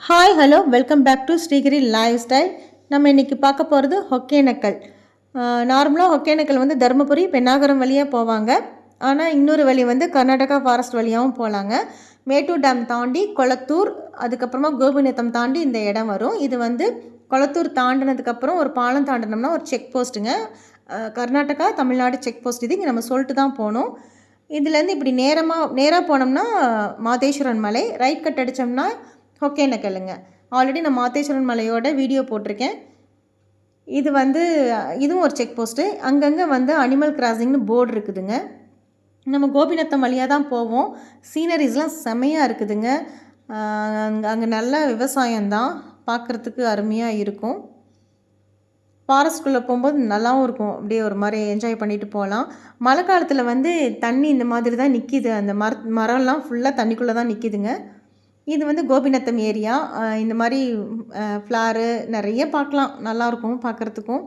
Hi hello welcome back to Srigiri lifestyle நம்ம இன்றைக்கி பார்க்க போகிறது ஒகேனக்கல் நார்மலாக ஒகேனக்கல் வந்து தருமபுரி பெண்ணாகரம் வழியாக போவாங்க. ஆனால் இன்னொரு வழி வந்து கர்நாடகா ஃபாரஸ்ட் வழியாகவும் போகலாங்க மேட்டூர் டேம் தாண்டி கொளத்தூர் அதுக்கப்புறமா கோபிநத்தம் தாண்டி இந்த இடம் வரும். இது வந்து கொளத்தூர் தாண்டினதுக்கப்புறம் ஒரு பாலம் தாண்டினோம்னா ஒரு செக் போஸ்ட்டுங்க கர்நாடகா தமிழ்நாடு செக் போஸ்ட் இது இங்கே நம்ம சொல்லிட்டு தான் போகணும் இதுலேருந்து இப்படி நேரமாக நேராக போனோம்னா மாதேஸ்வரன் மலை. ரைட் கட் அடித்தோம்னா ஒகேனக்கல்லுங்க ஆல்ரெடி நான் மாத்தேஸ்வரன் மலையோட வீடியோ போட்டிருக்கேன். இது வந்து இதுவும் ஒரு செக் போஸ்ட்டு அங்கங்கே வந்து அனிமல் கிராசிங்னு போர்டு இருக்குதுங்க. நம்ம கோபிநத்தம் வழியாக தான் போவோம். சீனரிஸ்லாம் செமையாக இருக்குதுங்க. அங்கே அங்கே நல்ல விவசாயம்தான் பார்க்குறதுக்கு அருமையாக இருக்கும். ஃபாரஸ்ட்குள்ளே போகும்போது நல்லாவும் இருக்கும். அப்படியே ஒரு மாதிரி என்ஜாய் பண்ணிட்டு போகலாம். மழை காலத்தில் வந்து தண்ணி இந்த மாதிரி தான் நிற்கிது அந்த மர மரம்லாம் ஃபுல்லாக தண்ணிக்குள்ளே தான் நிற்கிதுங்க இது வந்து கோபிநத்தம் ஏரியா. இந்த மாதிரி ஃப்ளாரு நிறைய பார்க்கலாம். நல்லாயிருக்கும் பார்க்குறதுக்கும்.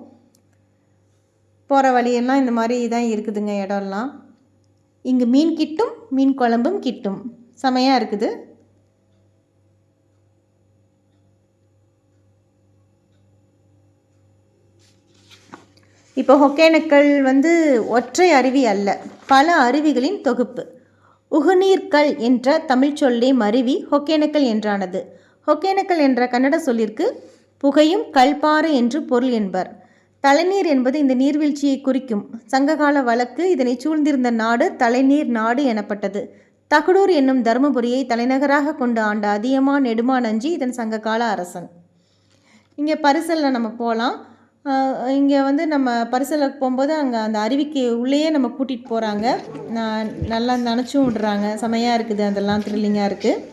போகிற வழியெல்லாம் இந்த மாதிரி தான் இருக்குதுங்க இடம்லாம். இங்கே மீன் கிட்டும் மீன் குழம்பும் கிட்டும். செமையாக இருக்குது. இப்போ ஒகேனக்கல் வந்து ஒற்றை அருவி அல்ல பல அருவிகளின் தொகுப்பு. உகுநீர்கல் என்ற தமிழ் சொல்லை மருவி ஹொக்கேனக்கல் என்றானது. ஹொக்கேனக்கல் என்ற கன்னட சொல்லிற்கு புகையும் கல்பாறு என்று பொருள் என்பர். தலைநீர் என்பது இந்த நீர்வீழ்ச்சியை குறிக்கும். சங்ககால வழக்கு இதனை சூழ்ந்திருந்த நாடு தலைநீர் நாடு எனப்பட்டது. தகடூர் என்னும் தருமபுரியை தலைநகராக கொண்டு ஆண்ட அதியமா நெடுமா நஞ்சி இதன் சங்ககால அரசன். இங்கே பரிசலில் நம்ம போகலாம் இங்கே வந்து நம்ம பரிசலுக்கு போகும்போது அங்கே அந்த அருவிக்கு உள்ளேயே நம்ம கூட்டிகிட்டு போகிறாங்க நல்லா நினச்சும் விடுறாங்க. செமையாக இருக்குது. அதெல்லாம் த்ரில்லிங்காக இருக்குது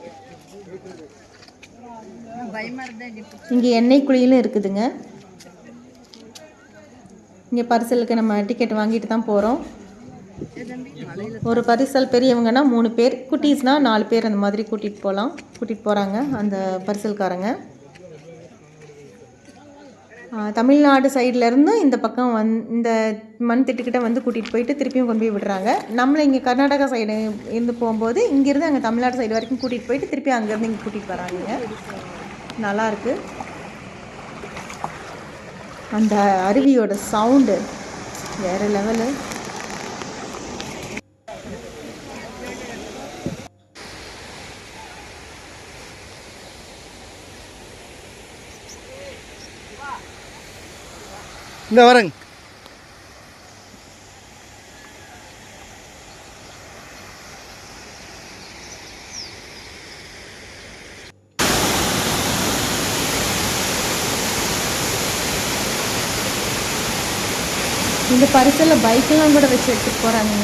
இங்கே எண்ணெய் குழியிலும் இருக்குதுங்க. இங்கே பரிசலுக்கு நம்ம டிக்கெட் வாங்கிட்டு தான் போகிறோம் ஒரு பரிசல் பெரியவங்கன்னா மூணு பேர். குட்டீஸ்னால் நாலு பேர் அந்த மாதிரி கூட்டிகிட்டு போகலாம் கூட்டிகிட்டு போகிறாங்க அந்த பரிசல்காரங்க. தமிழ்நாடு சைட்லேருந்து இந்த பக்கம் வந் இந்த மண் திட்டுக்கிட்ட வந்து கூட்டிகிட்டு போயிட்டு திருப்பியும் கொண்டு போய் விடுறாங்க. நம்மளை இங்கே கர்நாடகா சைடு இருந்து போகும்போது இங்கேருந்து அங்கே தமிழ்நாடு சைடு வரைக்கும் கூட்டிகிட்டு போயிட்டு திருப்பி அங்கேருந்து இங்கே கூட்டிகிட்டு வராங்க. நல்லாயிருக்கு அந்த அருவியோட சவுண்டு வேறு லெவலு இந்த வரங்க. இந்த பரிசலில் பைக்கெல்லாம் கூட வச்சு எடுத்துகிட்டு போகிறாங்க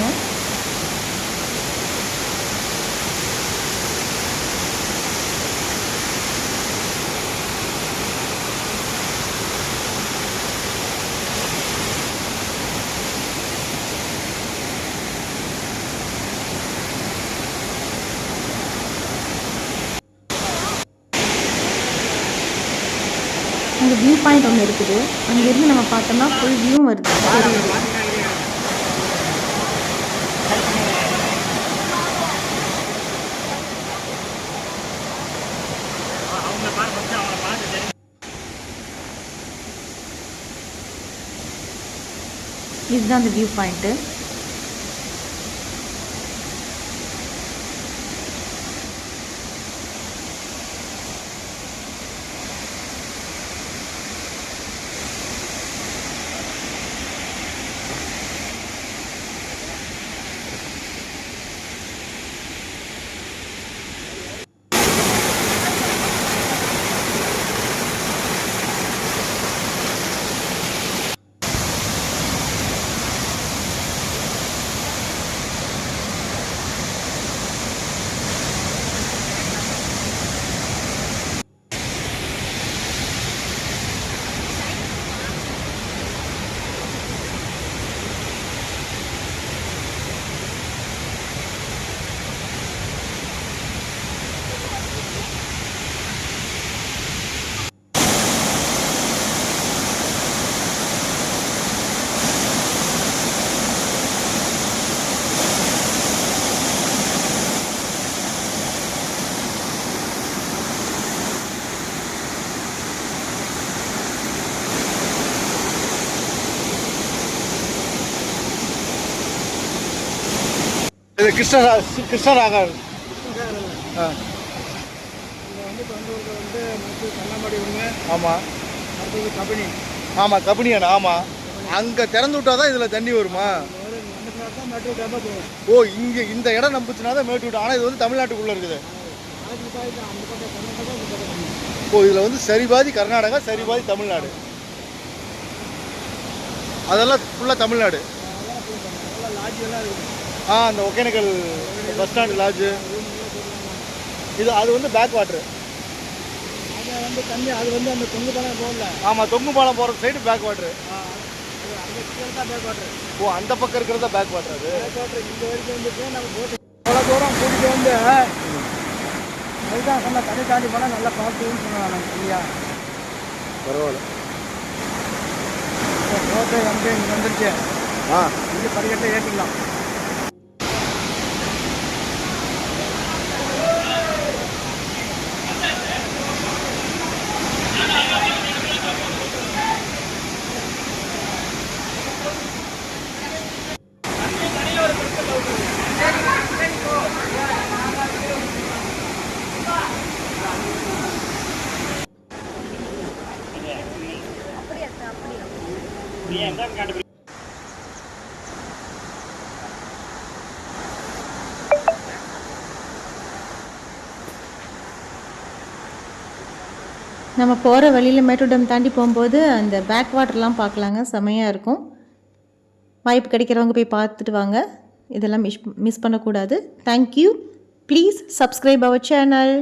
இங்கே வியூ பாயிண்ட் ஒன்று இருக்குது. அங்கேருந்து நம்ம பார்த்தோம்னா ஃபுல் வியூ வருது. தெரியுது. இதுதான் அந்த வியூ பாயிண்ட்டு இது கிருஷ்ணரா கிருஷ்ணராகா ஆ. ஆமாம் கபினி. ஆமாம் கபினியாண்ணா ஆமாம் அங்கே திறந்து விட்டா தான் இதில் தண்ணி வருமா? ஓ இங்கே இந்த இடம் நம்பிச்சுனா தான் மேட்டு விட்டோம் ஆனால் இது வந்து தமிழ்நாட்டுக்குள்ளே இருக்குது. ஓ இதில் வந்து சரி பாதி கர்நாடகா சரி பாதி தமிழ்நாடு. அதெல்லாம் ஃபுல்லாக தமிழ்நாடு ஆ அந்த ஒகேனக்கல் பஸ் ஸ்டாண்டு லாட்ஜு இது அது வந்து பேக் வாட்ரு அது வந்து தண்ணி அது வந்து அந்த தொங்கு பணம் போகல. ஆமாம் தொங்கு பாலம் போகிற சைடு பேக் வாட்ரு தான் வாட்டர் ஓ அந்த பக்கம் இருக்கிறதா பேக் வாட்ரு அது? பேக் வாட்டர் இங்கே வரைக்கும் வந்துட்டு நம்ம போட்டு அவ்வளோ தூரம் கூட்டிகிட்டு வந்து அதுதான் சொன்ன தண்ணி தாண்டி போனால் நல்லா பார்த்துன்னு சொன்னாங்க இல்லையா பரவாயில்ல. போட்டு வந்து இங்கே வந்துருச்சு. ஆ. இங்கே படிக்கட்டை ஏற்றிக்கலாம் நம்ம போகிற வழியில் மேட்டூர் டேம் தாண்டி போகும்போது அந்த பேக் வாட்டர்லாம் பார்க்கலாங்க. செமையாக இருக்கும். வாய்ப்பு கிடைக்கிறவங்க போய் பார்த்துட்டு வாங்க. இதெல்லாம் மிஸ் மிஸ் பண்ணக்கூடாது. Thank you please subscribe our channel